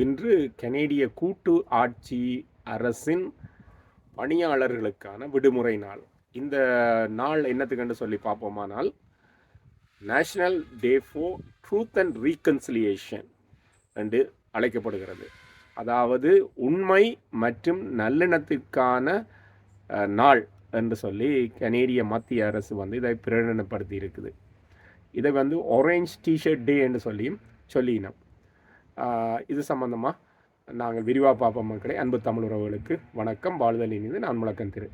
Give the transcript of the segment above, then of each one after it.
இன்று கனேடிய கூட்டு ஆட்சி அரசின் பணியாளர்களுக்கான விடுமுறை நாள். இந்த நாள் என்னத்துக்குன்னு சொல்லி பார்ப்போமானால் national day for truth and reconciliation என்று அழைக்கப்படுகிறது. அதாவது உண்மை மற்றும் நல்லெண்ணத்திற்கான நாள் என்று சொல்லி கனேடிய மத்திய அரசு வந்து இதை பிரகடனப்படுத்தி இருக்குது இதை வந்து ஆரஞ்ச் டிஷர்ட் டே என்று சொல்லியும் சொல்லினோம். இது சம்பந்தமாக நாங்கள் விரிவாக பார்ப்போம் மக்களே. அன்பு தமிழ் உறவுகளுக்கு வணக்கம். வாழ்தல் இனிது நான் முழக்கம் திரு.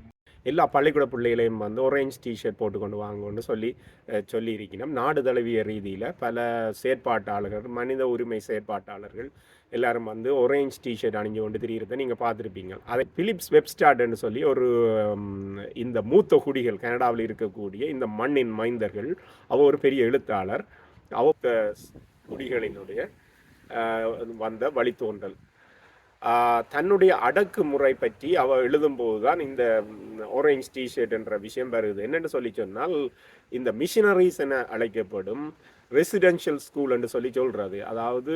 எல்லா பள்ளிக்கூட பிள்ளைகளையும் வந்து ஒரேஞ்ச் டிஷர்ட் போட்டுக்கொண்டு வாங்கன்னு சொல்லி அஹ், சொல்லியிருக்கணும் நாடு தழுவிய ரீதியில் பல செயற்பாட்டாளர்கள் மனித உரிமை செயற்பாட்டாளர்கள் எல்லாரும் வந்து ஒரேஞ்ச் டிஷர்ட் அணிஞ்சு கொண்டு திரியிறத நீங்கள் பார்த்துருப்பீங்க. அதை பிலிப்ஸ் வெப்ஸ்டார்ட்னு சொல்லி ஒரு இந்த மூத்த குடிகள் கனடாவில் இருக்கக்கூடிய இந்த மண்ணின் மைந்தர்கள் அவ ஒரு பெரிய எழுத்தாளர். அவ குடிகளினுடைய வந்த வழித்தோன்றல். தன்னுடைய அடக்குமுறை பற்றி அவ எழுதும்போது தான் இந்த ஆரஞ்ச் டிஷர்ட் என்ற விஷயம் வருது. என்னென்னு சொல்லி சொன்னால் இந்த மிஷினரிஸ் என அழைக்கப்படும் ரெசிடென்ஷியல் ஸ்கூல் என்று சொல்லி சொல்கிறது அதாவது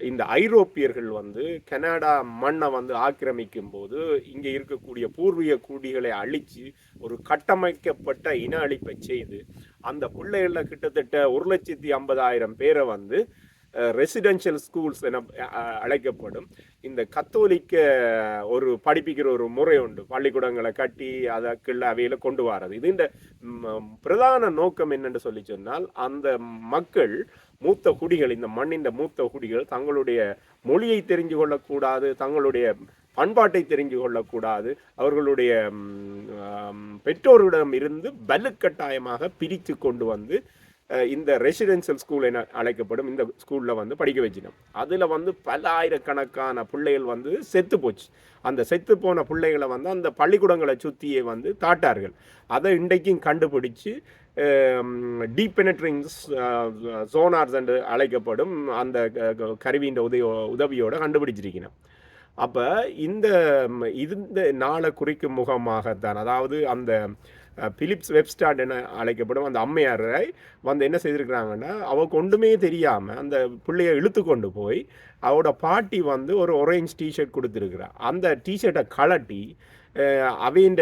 இந்த ஐரோப்பியர்கள் வந்து கனடா மண்ணை வந்து ஆக்கிரமிக்கும் போது இங்கே இருக்கக்கூடிய பூர்வீக குடிகளை அழித்து ஒரு கட்டமைக்கப்பட்ட இன அழிப்பை செய்து அந்த பிள்ளைகளில் கிட்டத்தட்ட ஒரு லட்சத்தி ஐம்பதாயிரம் பேரை வந்து ரெசிடென்ஷியல் ஸ்கூல்ஸ் என அழைக்கப்படும். இந்த கத்தோலிக்க ஒரு படிப்பிக்கிற ஒரு முறை உண்டு. பள்ளிக்கூடங்களை கட்டி அதற்குள்ள அவையில் கொண்டு வர்றது. இது இந்த பிரதான நோக்கம் என்னென்று சொல்லி சொன்னால் அந்த மக்கள் மூத்த குடிகள் இந்த மண்ணின் மூத்த குடிகள் தங்களுடைய மொழியை தெரிஞ்சு கொள்ளக்கூடாது தங்களுடைய பண்பாட்டை தெரிஞ்சு கொள்ளக்கூடாது அவர்களுடைய பெற்றோர்களிடம் இருந்து வலுக்கட்டாயமாக பிரித்து கொண்டு வந்து இந்த ரெசிடென்சியல் ஸ்கூல் என அழைக்கப்படும் இந்த ஸ்கூலில் வந்து படிக்க வச்சினோம். அதில் வந்து பல ஆயிரக்கணக்கான பிள்ளைகள் வந்து செத்து போச்சு. அந்த செத்து போன பிள்ளைகளை வந்து அந்த பள்ளிக்கூடங்களை சுற்றியே வந்து தாட்டார்கள். அதை இன்றைக்கும் கண்டுபிடிச்சு டீப் பெனட்ரிங் சோனார்ஸ் என்று அழைக்கப்படும் அந்த க- க- கருவியின் உதவி உதவியோடு கண்டுபிடிச்சிருக்கணும் அப்போ இந்த இந்த நாளை குறிக்கும் முகமாகத்தான் அதாவது அந்த பிலிப்ஸ் வெப்ஸ்டாட் என அழைக்கப்படும் அந்த அம்மையாரை வந்து என்ன செய்திருக்கிறாங்கன்னா அவள் கொண்டுமே தெரியாமல் அந்த பிள்ளையை இழுத்து கொண்டு போய் அவரோட பாட்டி வந்து ஒரு ஒரேஞ்ச் டிஷர்ட் கொடுத்துருக்குறா. அந்த டிஷர்ட்டை கலட்டி அவையின்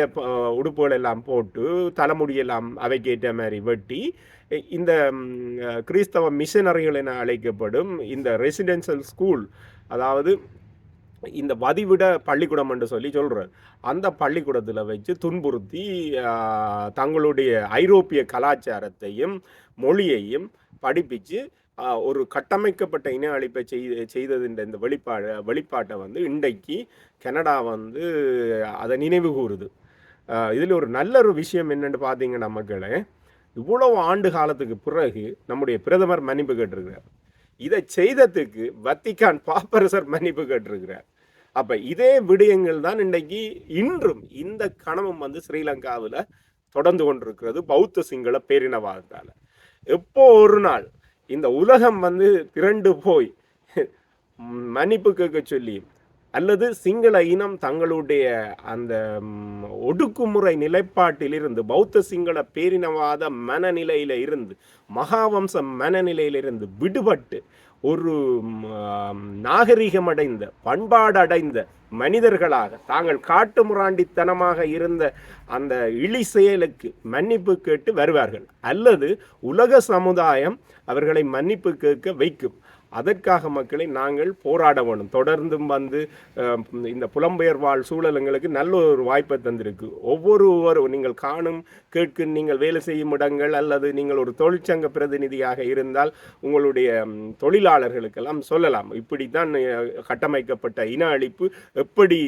உடுப்புகள் எல்லாம் போட்டு தலைமுடியெல்லாம் அவைக்கு ஏற்ற மாதிரி வெட்டி இந்த கிறிஸ்தவ மிஷனரிகள் என அழைக்கப்படும் இந்த ரெசிடென்ஷியல் ஸ்கூல் அதாவது இந்த வதிவிட பள்ளிக்கூடம் என்று சொல்லி சொல்கிறார் அந்த பள்ளிக்கூடத்தில் வச்சு துன்புறுத்தி தங்களுடைய ஐரோப்பிய கலாச்சாரத்தையும் மொழியையும் படிப்பிச்சு ஒரு கட்டமைக்கப்பட்ட இன அழிப்பை செய்து செய்ததுன்ற இந்த வெளிப்பாடு வெளிப்பாட்டை வந்து இன்றைக்கு கனடா வந்து அதை நினைவு கூறுது. இதில் ஒரு நல்ல ஒரு விஷயம் என்னென்னு பார்த்தீங்கன்னா மக்களே இவ்வளவு ஆண்டு காலத்துக்கு பிறகு நம்முடைய பிரதமர் மன்னிப்பு கேட்டிருக்கிறார். இதை செய்ததுக்கு வத்திக்கான் பாப்பரசர் மன்னிப்பு கேட்டிருக்கிறார். அப்ப இதே விடயங்கள் தான் இன்றைக்கு இன்றும் இந்த கணமும் வந்து ஸ்ரீலங்காவில் தொடர்ந்து கொண்டிருக்கிறது பௌத்த சிங்கள பேரினவாதத்தால். எப்போ ஒரு நாள் இந்த உலகம் வந்து திரண்டு போய் மன்னிப்பு கேட்க சொல்லி அல்லது சிங்கள இனம் தங்களுடைய அந்த ஒடுக்குமுறை நிலைப்பாட்டிலிருந்து பௌத்த சிங்கள பேரினவாத மனநிலையில இருந்து மகாவம்ச மனநிலையிலிருந்து விடுபட்டு ஒரு நாகரிகமடைந்த பண்பாடடைந்த மனிதர்களாக தாங்கள் காட்டுமுராண்டித்தனமாக இருந்த அந்த இழி செயலுக்கு மன்னிப்பு கேட்டு வருவார்கள். அல்லது உலக சமுதாயம் அவர்களை மன்னிப்பு கேட்க வைக்கும். அதற்காக மக்களை நாங்கள் போராட வேணும் தொடர்ந்தும் வந்து இந்த புலம்பெயர் வாழ் சூழலுங்களுக்கு நல்ல ஒரு வாய்ப்பை தந்திருக்கு. ஒவ்வொருவரும் நீங்கள் காணும் கேட்கும் நீங்கள் வேலை செய்யும் இடங்கள் அல்லது நீங்கள் ஒரு தொழிற்சங்க பிரதிநிதியாக இருந்தால் உங்களுடைய தொழிலாளர்களுக்கெல்லாம் சொல்லலாம். இப்படித்தான் தான் கட்டமைக்கப்பட்ட இன அழிப்பு எப்படி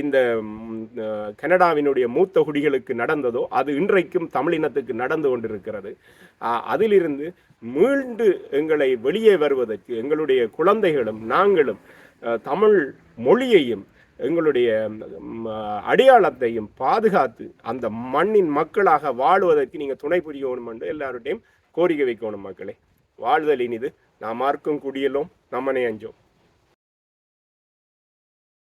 இந்த கனடாவினுடைய மூத்த குடிகளுக்கு நடந்ததோ அது இன்றைக்கும் தமிழினத்துக்கு நடந்து கொண்டிருக்கிறது. அதிலிருந்து மீண்டு எங்களை வெளியே வருவதற்கு எங்களுடைய குழந்தைகளும் நாங்களும் தமிழ் மொழியையும் எங்களுடைய அடையாளத்தையும் பாதுகாத்து அந்த மண்ணின் மக்களாக வாழுவதற்கு நீங்கள் துணை புரியணும் என்று எல்லாருடையும் கோரிக்கை வைக்கணும் மக்களே. வாழ்தல் இனிது. நாம் மார்க்கும் குடியலும் நம்மனை அஞ்சோம்